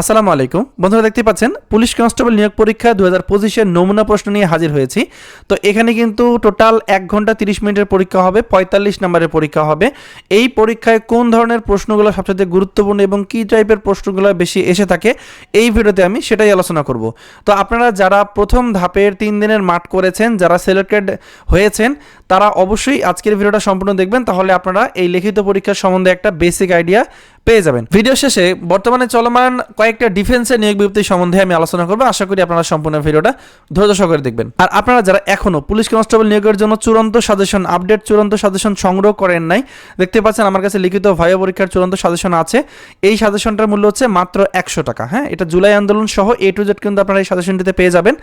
আসসালামু আলাইকুম। বন্ধুরা দেখতে পাচ্ছেন, পুলিশ কনস্টেবল নিয়োগ পরীক্ষা দু হাজার পঁচিশের নমুনা প্রশ্ন নিয়ে হাজির হয়েছি। তো এখানে কিন্তু টোটাল এক ঘণ্টা তিরিশ মিনিটের পরীক্ষা হবে, পঁয়তাল্লিশ নম্বরের পরীক্ষা হবে। এই পরীক্ষায় কোন ধরনের প্রশ্নগুলো সবচেয়ে গুরুত্বপূর্ণ এবং কী টাইপের প্রশ্নগুলো বেশি এসে থাকে, এই ভিডিওতে আমি সেটাই আলোচনা করব। তো আপনারা যারা প্রথম ধাপের তিন দিনের মাঠ করেছেন, যারা সিলেক্টেড হয়েছেন, তারা অবশ্যই আজকের ভিডিওটা সম্পূর্ণ দেখবেন। তাহলে আপনারা এই লিখিত পরীক্ষার সম্বন্ধে একটা বেসিক আইডিয়া পেয়ে যাবেন। ভিডিও শেষে বর্তমানে চলমান কয়েকটা ডিফেন্সের নিয়োগ বিজ্ঞপ্তি সম্বন্ধে আমি আলোচনা করব। আশা করি আপনারা সম্পূর্ণ ভিডিওটা ধৈর্য সহকারে দেখবেন। আর আপনারা যারা এখনও পুলিশ কনস্টেবল নিয়োগের জন্য চূড়ান্ত সাজেশন আপডেট চূড়ান্ত সাজেশন সংগ্রহ করেন নাই, দেখতে পাচ্ছেন আমার কাছে লিখিত ভাইয়া পরীক্ষার চূড়ান্ত সাজেশন আছে। এই সাজেশনটার মূল্য হচ্ছে মাত্র একশো টাকা হ্যাঁ? এটা জুলাই আন্দোলন সহ এ টু জেড কিন্তু আপনারা এই সাজেশনটিতে পেয়ে যাবেন।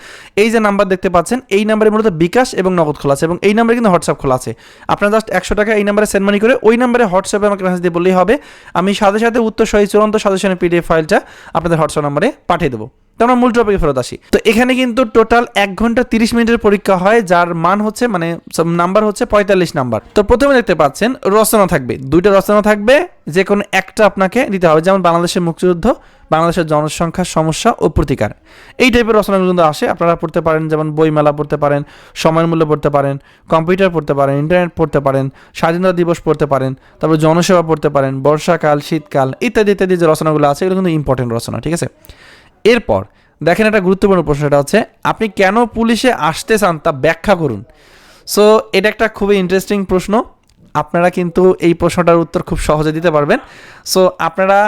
এই যে নাম্বার দেখতে পাচ্ছেন, এই নাম্বারে মূলত বিকাশ এবং নগদ খোলা আছে এবং এই নাম্বারে কিন্তু হোয়াটসঅ্যাপ খোলা আছে। আপনারা জাস্ট একশো টাকা এই নাম্বারে সেন্ড মানি করে ওই নাম্বারে হোয়াটসঅ্যাপে আমাকে মেসেজ দিয়ে বললেই হবে। আমি সাথে সাথে উত্তর সহি চূড়ান্ত সাজেশনের পিডিএফ ফাইলটা আপনাদের হোয়াটসঅ্যাপ নম্বরে পাঠিয়ে দেবো। আমরা মূল টপিকে ফেরত আসি। তো এখানে কিন্তু টোটাল এক ঘণ্টা তিরিশ মিনিটের পরীক্ষা হয়, যার মান হচ্ছে মানে নাম্বার হচ্ছে পঁয়তাল্লিশ নাম্বার তো প্রথমে দেখতে পাচ্ছেন, রচনা থাকবে। দুইটা রচনা থাকবে, যে কোনো একটা আপনাকে দিতে হবে। যেমন বাংলাদেশের মুক্তিযুদ্ধ, বাংলাদেশের জনসংখ্যার সমস্যা ও প্রতিকার। এই টাইপের রচনাগুলো কিন্তু আসে। আপনারা পড়তে পারেন, যেমন বইমেলা পড়তে পারেন, সময়ের মূল্য পড়তে পারেন, কম্পিউটার পড়তে পারেন ইন্টারনেট পড়তে পারেন, স্বাধীনতা দিবস পড়তে পারেন, তারপর জনসেবা পড়তে পারেন, বর্ষাকাল, শীতকাল, ইত্যাদি ইত্যাদি যে রচনাগুলো আছে, এগুলো কিন্তু ইম্পর্টেন্ট রচনা, ঠিক আছে? এরপর দেখেন একটা গুরুত্বপূর্ণ প্রশ্ন এটা হচ্ছে, আপনি কেন পুলিশে আসতে চান তা ব্যাখ্যা করুন। সো এটা একটা খুবই ইন্টারেস্টিং প্রশ্ন। আপনারা কিন্তু এই প্রশ্নটার উত্তর খুব সহজে দিতে পারবেন। সো আপনারা,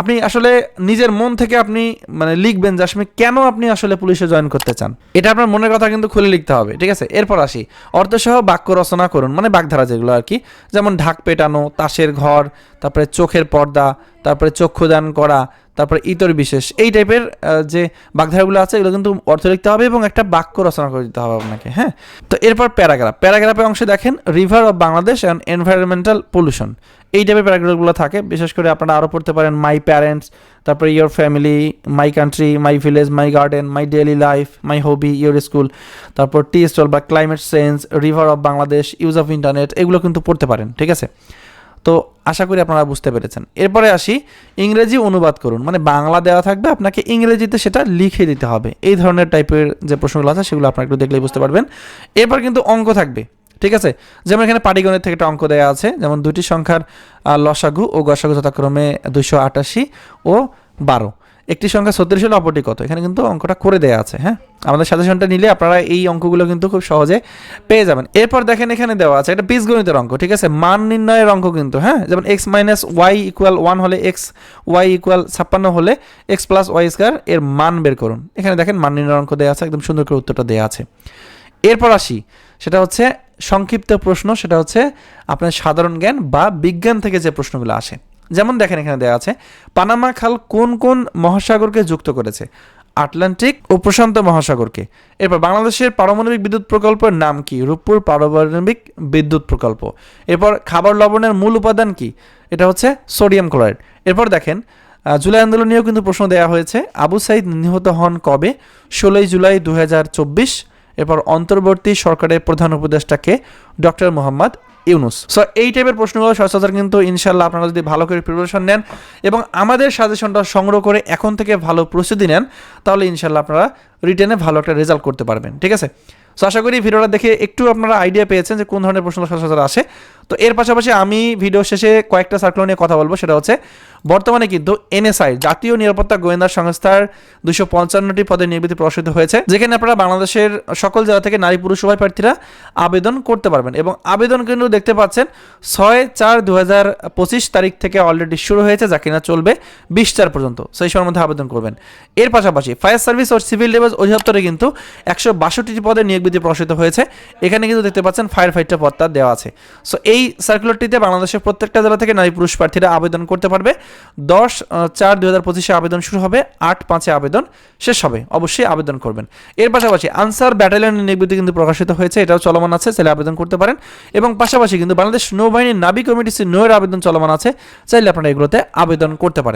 আপনি আসলে নিজের মন থেকে আপনি মানে লিখবেন যে আসলে কেন আপনি আসলে পুলিশে জয়েন করতে চান। এটা আপনার মনের কথা কিন্তু খুলে লিখতে হবে, ঠিক আছে? এরপর আসি। অর্থসহ বাক্য রচনা করুন মানে বাগধারা যেগুলো আর কি। যেমন ঢাক পেটানো, তাসের ঘর তারপরে চোখের পর্দা, তারপরে চক্ষুদান করা, তারপরে ইতর বিশেষ। এই টাইপের যে বাগধারাগুলো আছে, এগুলো কিন্তু অর্থ লিখতে হবে এবং একটা বাক্য রচনা করে দিতে হবে আপনাকে হ্যাঁ? তো এরপর প্যারাগ্রাফ। প্যারাগ্রাফের অংশে দেখেন river of Bangladesh and environmental pollution এই টাইপের প্যারাগ্রাফগুলো থাকে। বিশেষ করে আপনারা আরও পড়তে পারেন মাই প্যারেন্টস তারপরে your family my country my village my garden my daily life my hobby your school তারপর টি স্টল বা climate change river of Bangladesh use of internet এগুলো কিন্তু পড়তে পারেন, ঠিক আছে? তো আশা করি আপনারা বুঝতে পেরেছেন। এরপরে আসি, ইংরেজি অনুবাদ করুন। মানে বাংলা দেওয়া থাকবে, আপনাকে ইংরেজিতে সেটা লিখে দিতে হবে। এই ধরনের টাইপের যে প্রশ্নগুলো আছে, সেগুলো আপনারা একটু দেখলেই বুঝতে পারবেন। এরপর কিন্তু অঙ্ক থাকবে, ঠিক আছে? যেমন এখানে পাটিগণের থেকে একটা অঙ্ক দেওয়া আছে, যেমন দুটি সংখ্যার লসাগু ও গসাগু যথাক্রমে দুশো আটাশি ও বারো। একটি সংখ্যা ছত্রিশ হলে অপরটি কত? এখানে কিন্তু অঙ্কটা করে দেওয়া আছে হ্যাঁ? আমাদের সাজেশনটা নিলে আপনারা এই অঙ্কগুলো কিন্তু খুব সহজে পেয়ে যাবেন। এরপর দেখেন এখানে দেওয়া আছে, এটা বীজগণিতের অঙ্ক, ঠিক আছে? মান নির্ণয়ের অঙ্ক কিন্তু হ্যাঁ? যেমন X minus Y equal one হলে এক্স ওয়াই ইকুয়াল ছাপ্পান্ন হলে এক্স প্লাস ওয়াই স্কোয়ার এর মান বের করুন। এখানে দেখেন মান নির্ণয়ের অঙ্ক দেওয়া আছে, একদম সুন্দর করে উত্তরটা দেওয়া আছে। এরপর আসি, সেটা হচ্ছে সংক্ষিপ্ত প্রশ্ন, সেটা হচ্ছে আপনার সাধারণ জ্ঞান বা বিজ্ঞান থেকে যে প্রশ্নগুলো আসে। যেমন দেখেন এখানে দেওয়া আছে, পানামা খাল কোন কোন মহাসাগরকে যুক্ত করেছে? আটলান্টিক ও প্রশান্ত মহাসাগরকে। এরপর বাংলাদেশের পারমাণবিক বিদ্যুৎ প্রকল্পের নাম কি? রূপপুর পারমাণবিক বিদ্যুৎ প্রকল্প। এরপর খাবার লবণের মূল উপাদান কি? এটা হচ্ছে সোডিয়াম ক্লোরাইড। এরপর দেখেন জুলাই আন্দোলন নিয়েও কিন্তু প্রশ্ন দেওয়া হয়েছে, আবু সাইদ নিহত হন কবে? ষোলোই জুলাই দু হাজার চব্বিশ। এরপর অন্তর্বর্তী সরকারের প্রধান উপদেষ্টাকে ডক্টর মোহাম্মদ ইউনুস। সো এই টাইপের প্রশ্নগুলো সচরাচর কিন্তু ইনশাল্লাহ আপনারা যদি ভালো করে প্রিপারেশন নেন এবং আমাদের সাজেশনটা সংগ্রহ করে এখন থেকে ভালো প্রস্তুতি নেন, তাহলে ইনশাল্লাহ আপনারা রিটেনে ভালো একটা রেজাল্ট করতে পারবেন। ঠিক আছে? সো আশা করি ভিডিওটা দেখে একটু আপনারা আইডিয়া পেয়েছেন যে কোন ধরনের প্রশ্ন সচরাচর আসে। তো এর পাশাপাশি আমি ভিডিও শেষে কয়েকটা সার্কুলার নিয়ে কথা বলব, সেটা হচ্ছে বর্তমানে কিন্তু এনএসআই জাতীয় নিরাপত্তা গোয়েন্দা সংস্থার দুশো পঞ্চান্নটি পদে নির্বাচিত প্রকাশিত হয়েছে, যেখানে আপনারা বাংলাদেশের সকল জেলা থেকে নারী পুরুষ উভয় প্রার্থীরা আবেদন করতে পারবেন। এবং আবেদন কিন্তু দেখতে পাচ্ছেন ছয় চার দু হাজার পঁচিশ তারিখ থেকে অলরেডি শুরু হয়েছে, যা কিনা চলবে বিশ চার পর্যন্ত। সেই সময়ের মধ্যে আবেদন করবেন। এর পাশাপাশি ফায়ার সার্ভিস ও সিভিল ডিফেন্স অধিদপ্তরে কিন্তু একশো বাষট্টিটি পদে নিয়োগ বিধি প্রকাশিত হয়েছে। এখানে কিন্তু দেখতে পাচ্ছেন ফায়ার ফাইটার পদটা দেওয়া আছে। সো এই সার্কুলারটিতে বাংলাদেশের প্রত্যেকটা জেলা থেকে নারী পুরুষ প্রার্থীরা আবেদন করতে পারবে। দশ চার, দুই হাজার পঁচিশে আবেদন শুরু হবে। আট, পাঁচে আবেদন শেষ হবে। অবশ্যই আবেদন করবেন। এর পাশাপাশি আনসার ব্যাটালিয়নের নির্বিধি কিন্তু প্রকাশিত হয়েছে। এটাও চলমান আছে, চাইলে আবেদন করতে পারেন। এবং পাশাপাশি কিন্তু বাংলাদেশ নৌবাহিনীর নাবিক কমিটি নৌয়ের আবেদন চলমান আছে। চাইলে আপনারা এগুলোতে আবেদন করতে পারেন।